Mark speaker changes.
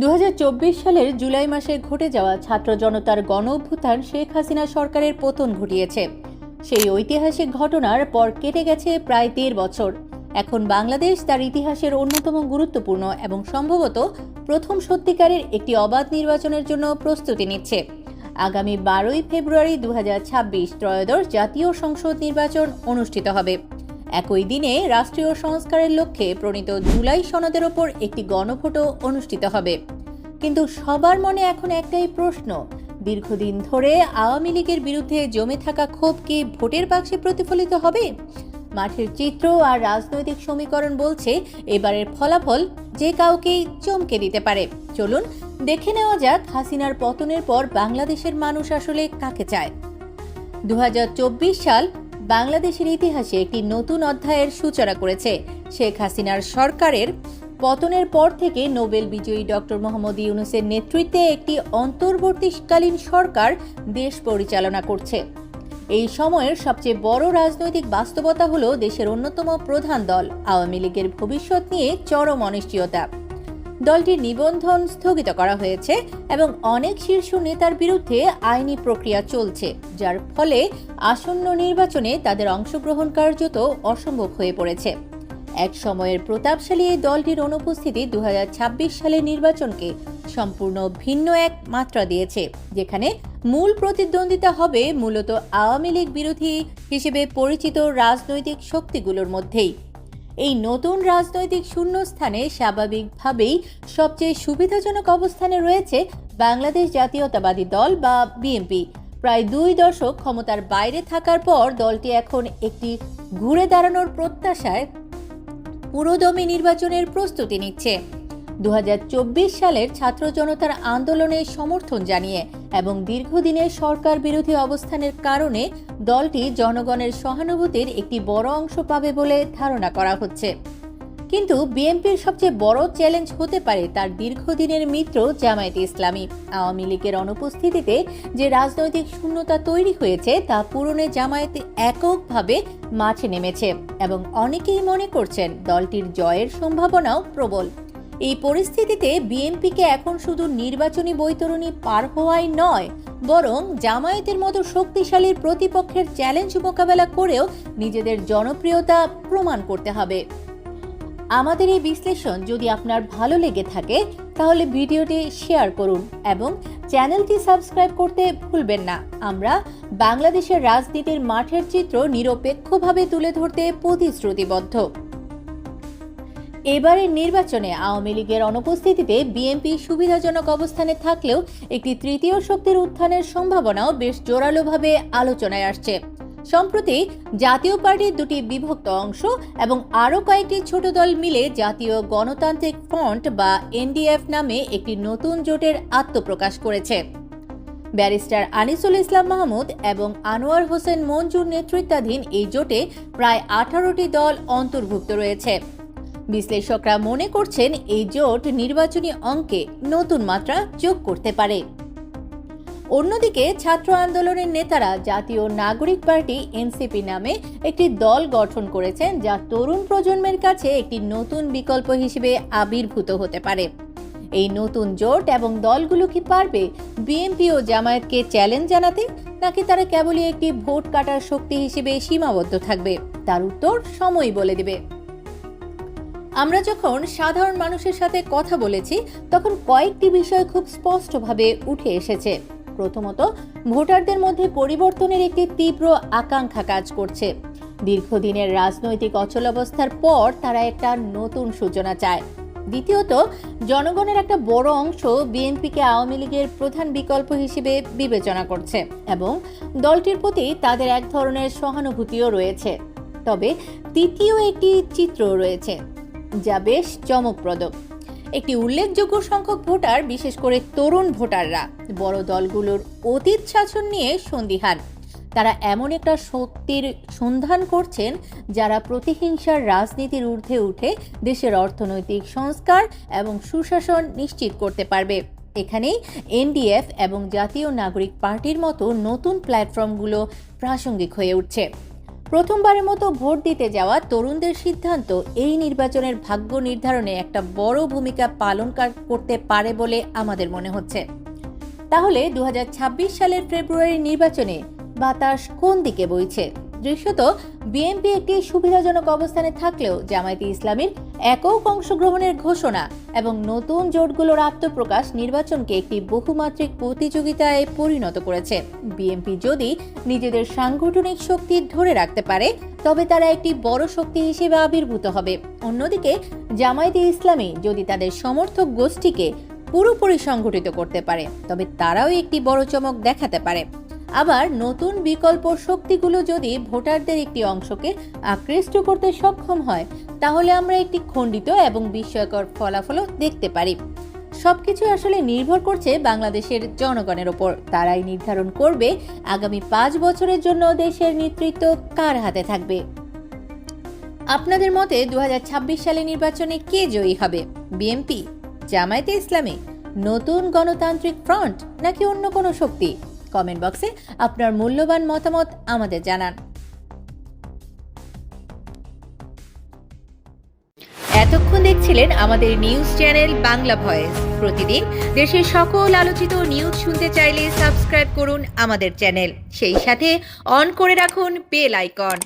Speaker 1: দু হাজার চব্বিশ সালের জুলাই মাসে ঘটে যাওয়া ছাত্র জনতার গণ অভ্যুত্থান শেখ হাসিনা সরকারের পতন ঘটিয়েছে। সেই ঐতিহাসিক ঘটনার পর কেটে গেছে প্রায় দেড় বছর। এখন বাংলাদেশ তার ইতিহাসের অন্যতম গুরুত্বপূর্ণ এবং সম্ভবত প্রথম সত্যিকারের একটি অবাধ নির্বাচনের জন্য প্রস্তুতি নিচ্ছে। আগামী বারোই ফেব্রুয়ারি দু হাজার ছাব্বিশ ত্রয়োদশ জাতীয় সংসদ নির্বাচন অনুষ্ঠিত হবে। একই দিনে রাষ্ট্রীয় সংস্কারের লক্ষ্যে প্রণীত জুলাই সনদের ওপর একটি গণভোটও অনুষ্ঠিত হবে। কিন্তু সবার মনে এখন একটাই প্রশ্ন, দীর্ঘদিন ধরে আওয়ামী লীগের বিরুদ্ধে জমে থাকা ক্ষোভ কি ভোটের বাক্সে প্রতিফলিত হবে? মাঠের চিত্র আর রাজনৈতিক সমীকরণ বলছে, এবারের ফলাফল যে কাউকেই চমকে দিতে পারে। চলুন দেখে নেওয়া যাক হাসিনার পতনের পর বাংলাদেশের মানুষ আসলে কাকে চায়। দু হাজার চব্বিশ সাল বাংলাদেশের ইতিহাসে একটি নতুন অধ্যায়ের সূচনা করেছে। শেখ হাসিনার সরকারের পতনের পর থেকে নোবেল বিজয়ী ডক্টর মোহাম্মদ ইউনুসের নেতৃত্বে একটি অন্তর্বর্তীকালীন সরকার দেশ পরিচালনা করছে। এই সময়ের সবচেয়ে বড় রাজনৈতিক বাস্তবতা হল দেশের অন্যতম প্রধান দল। আওয়ামী লীগের ভবিষ্যৎ নিয়ে চরম অনিশ্চয়তা। দলটির নিবন্ধন স্থগিত করা হয়েছে এবং অনেক শীর্ষ নেতার বিরুদ্ধে আইনি প্রক্রিয়া চলছে, যার ফলে আসন্ন নির্বাচনে তাদের অংশগ্রহণ কার্যত অসম্ভব হয়ে পড়েছে। এক সময়ের প্রতাপশালী এই দলটির অনুপস্থিতি দু হাজার ছাব্বিশ সালের নির্বাচনকে সম্পূর্ণ ভিন্ন এক মাত্রা দিয়েছে, যেখানে মূল প্রতিদ্বন্দ্বিতা হবে মূলত আওয়ামী লীগ বিরোধী হিসেবে পরিচিত রাজনৈতিক শক্তিগুলোর মধ্যেই। এই নতুন রাজনৈতিক শূন্যস্থানে স্বাভাবিকভাবেই সবচেয়ে সুবিধাজনক অবস্থানে রয়েছে বাংলাদেশ জাতীয়তাবাদী দল বা বিএনপি। প্রায় দুই দশক ক্ষমতার বাইরে থাকার পর দলটি এখন একটি ঘুরে দাঁড়ানোর প্রত্যাশায় পুরোদমে নির্বাচনের প্রস্তুতি নিচ্ছে। দু হাজার চব্বিশ সালের ছাত্র জনতার আন্দোলনের সমর্থন জানিয়ে এবং দীর্ঘদিনের সরকার বিরোধী অবস্থানের কারণে দলটি জনগণের সহানুভূতির একটি বড় অংশ পাবে বলে ধারণা করা হচ্ছে। কিন্তু বিএনপির সবচেয়ে বড় চ্যালেঞ্জ হতে পারে তার দীর্ঘদিনের মিত্র জামায়াত ইসলামী। আওয়ামী লীগের অনুপস্থিতিতে যে রাজনৈতিক শূন্যতা তৈরি হয়েছে তা পূরণে জামায়াত এককভাবে মাঠে নেমেছে এবং অনেকেই মনে করছেন দলটির জয়ের সম্ভাবনাও প্রবল। এই পরিস্থিতিতে বিএনপিকে এখন শুধু নির্বাচনী বৈতরণী পার হওয়াই নয়, বরং জামায়াতের মতো শক্তিশালী প্রতিপক্ষের চ্যালেঞ্জ মোকাবেলা করেও নিজেদের জনপ্রিয়তা প্রমাণ করতে হবে। আমাদের এই বিশ্লেষণ যদি আপনার ভালো লেগে থাকে, তাহলে ভিডিওটি শেয়ার করুন এবং চ্যানেলটি সাবস্ক্রাইব করতে ভুলবেন না। আমরা বাংলাদেশের রাজনীতির মাঠের চিত্র নিরপেক্ষভাবে তুলে ধরতে প্রতিশ্রুতিবদ্ধ। এবারের নির্বাচনে আওয়ামী লীগের অনুপস্থিতিতে বিএনপি সুবিধাজনক অবস্থানে থাকলেও একটি তৃতীয় শক্তির উত্থানের সম্ভাবনাও বেশ জোরালোভাবে আলোচনায় আসছে। সম্প্রতি জাতীয় পার্টির দুটি বিভক্ত অংশ এবং আরও কয়েকটি ছোট দল মিলে জাতীয় গণতান্ত্রিক ফ্রন্ট বা এনডিএফ নামে একটি নতুন জোটের আত্মপ্রকাশ করেছে। ব্যারিস্টার আনিসুল ইসলাম মাহমুদ এবং আনোয়ার হোসেন মঞ্জুর নেতৃত্বাধীন এই জোটে প্রায় আঠারোটি দল অন্তর্ভুক্ত রয়েছে। বিশ্লেষকরা মনে করছেন এই জোট নির্বাচনী অঙ্কে নতুন মাত্রা যোগ করতে পারে। অন্যদিকে ছাত্র আন্দোলনের নেতারা জাতীয় নাগরিক পার্টি এনসিপি নামে একটি দল গঠন করেছেন যা তরুণ প্রজন্মের কাছে একটি নতুন বিকল্প হিসেবে আবির্ভূত হতে পারে। এই নতুন জোট এবং দলগুলো কি পারবে বিএনপি ও জামায়াতকে চ্যালেঞ্জ জানাতে, নাকি তারা কেবলই একটি ভোট কাটার শক্তি হিসেবে সীমাবদ্ধ থাকবে? তার উত্তর সময় বলে দেবে। আমরা যখন সাধারণ মানুষের সাথে কথা বলেছি, তখন কয়েকটি বিষয় খুব স্পষ্টভাবে উঠে এসেছে। প্রথমত, ভোটারদের মধ্যে পরিবর্তনের একটি তীব্র আকাঙ্ক্ষা কাজ করছে। দীর্ঘদিনের রাজনৈতিক অচলাবস্থার পর তারা একটা নতুন সূচনা চায়। দ্বিতীয়ত, জনগণের একটা বড় অংশ বিএনপিকে আওয়ামী লীগের প্রধান বিকল্প হিসেবে বিবেচনা করছে এবং দলটির প্রতি তাদের এক ধরনের সহানুভূতিও রয়েছে। তবে, তৃতীয় একটি চিত্র রয়েছে। যা বেশ চমকপ্রদ। একটি উল্লেখযোগ্য সংখ্যক ভোটার, বিশেষ করে তরুণ ভোটাররা, বড় দলগুলোর অতীত শাসন নিয়ে সন্দিহান। তারা এমন একটা শক্তির সন্ধান করছেন, যারা প্রতিহিংসার রাজনীতির ঊর্ধ্বে উঠে দেশের অর্থনৈতিক সংস্কার এবং সুশাসন নিশ্চিত করতে পারবে। এখানেই এনডিএফ এবং জাতীয় নাগরিক পার্টির মতো নতুন প্ল্যাটফর্মগুলো প্রাসঙ্গিক হয়ে উঠছে। প্রথমবারের মতো ভোট দিতে যাওয়া তরুণদের সিদ্ধান্ত, এই নির্বাচনের ভাগ্য নির্ধারণে একটা বড় ভূমিকা পালন করতে পারে বলে আমাদের মনে হচ্ছে। তাহলে দু হাজার ছাব্বিশ সালের ফেব্রুয়ারি নির্বাচনে বাতাস কোন দিকে বইছে? দৃশ্যত বিএনপি একটি সুবিধাজনক অবস্থানে থাকলেও জামায়াতে ইসলামীর একক অংশগ্রহণের ঘোষণা এবং নতুন জোটগুলোর আত্মপ্রকাশ নির্বাচনকে একটি বহুমাত্রিক প্রতিযোগিতায় পরিণত করেছে। বিএনপি যদি নিজেদের সাংগঠনিক শক্তি ধরে রাখতে পারে, তবে তারা একটি বড় শক্তি হিসেবে আবির্ভূত হবে। অন্যদিকে, জামায়াতে ইসলামী যদি তাদের সমর্থক গোষ্ঠীকে পুরোপুরি সংগঠিত করতে পারে, তবে তারাও একটি বড় চমক দেখাতে পারে। আবার নতুন বিকল্প শক্তিগুলো যদি ভোটারদের একটি অংশকে আকৃষ্ট করতে সক্ষম হয়, তাহলে আমরা একটি খণ্ডিত এবং বিস্ময়কর ফলাফলও দেখতে পারি। সবকিছু আসলে নির্ভর করছে বাংলাদেশের জনগণের ওপর। তারাই নির্ধারণ করবে আগামী পাঁচ বছরের জন্য দেশের নেতৃত্ব কার হাতে থাকবে। আপনাদের মতে দু সালে নির্বাচনে কে জয়ী হবে? বিএনপি, জামায়াতে ইসলামী, নতুন গণতান্ত্রিক ফ্রন্ট নাকি অন্য কোনো শক্তি? কমেন্ট বক্সে আপনার মূল্যবান মতামত আমাদের জানান। এতক্ষণ দেখছিলেন আমাদের নিউজ চ্যানেল বাংলা ভয়েস। প্রতিদিন দেশের সকল আলোচিত নিউজ শুনতে চাইলে সাবস্ক্রাইব করুন আমাদের চ্যানেল। সেই সাথে অন করে রাখুন বেল আইকন।